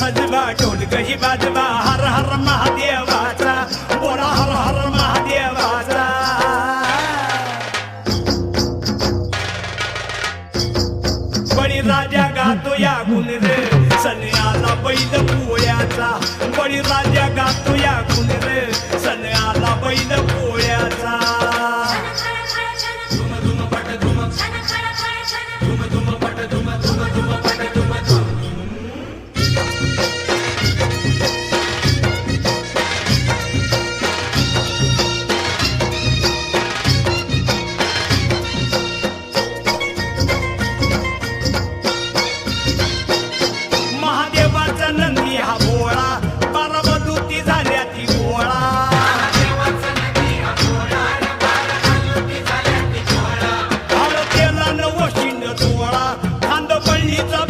सजला घेऊन गही बाजला हर हर महादेवाचा. बोला हर हर महादेवाचा. बळी राजा गातो या गुण रे. सन्याला बैल पोळ्याचा बळी राजा गातो या गुण रे. सन्याला बैल पोळ्याचा I know what